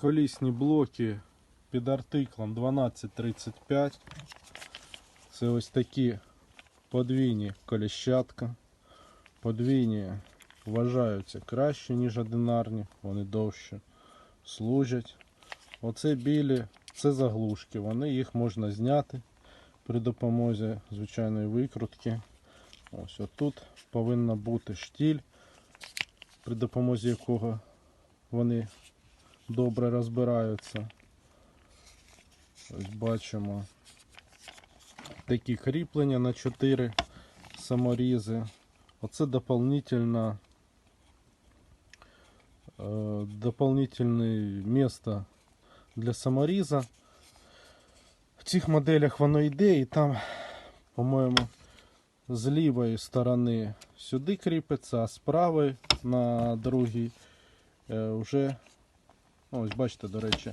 колісні блоки під артиклом 1235. Це ось такі подвійні коліщатка. Подвійні вважаються краще, ніж одинарні, вони довше служать. Оце білі, це заглушки, вони їх можна зняти при допомозі звичайної викрутки. Ось отут повинна бути штіль, при допомозі якого вони добре розбираються. Ось бачимо такі кріплення на 4 саморізи. Оце дополнительно э, дополнительное место для саморіза. В цих моделях воно йде і там, по-моєму, з лівої сторони сюди кріпиться, а з правої на другій е, вже ось бачите, до речі,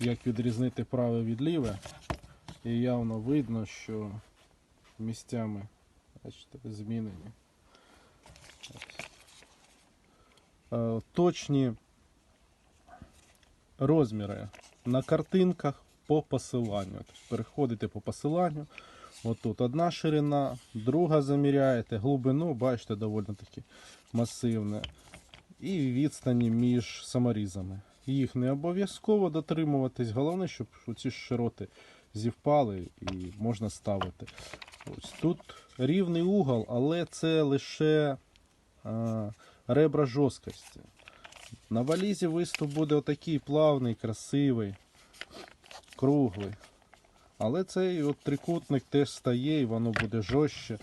як відрізнити праве від ліве. І явно видно, що місцями бачите, змінені. Е, Точні розміри на картинках по посиланню. Переходите по посиланню. Отут одна ширина, друга заміряєте, глибину, бачите, доволі таки масивне. І відстані між саморізами. Їх не обов'язково дотримуватись. Головне, щоб ці широти зівпали і можна ставити. Ось тут рівний угол, але це лише ребра жорсткості. На валізі виступ буде отакий плавний, красивий, круглий. Але цей от трикутник теж стає і воно буде жорстче.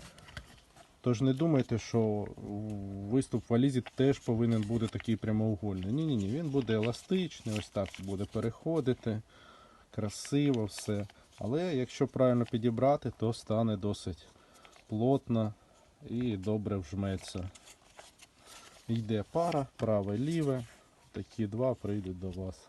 Тож не думайте, що виступ валізі теж повинен бути такий прямоугольний. Ні-ні, ні він буде еластичний, ось так буде переходити. Красиво все. Але якщо правильно підібрати, то стане досить плотно і добре вжметься. Йде пара, праве, ліве. Такі два прийдуть до вас.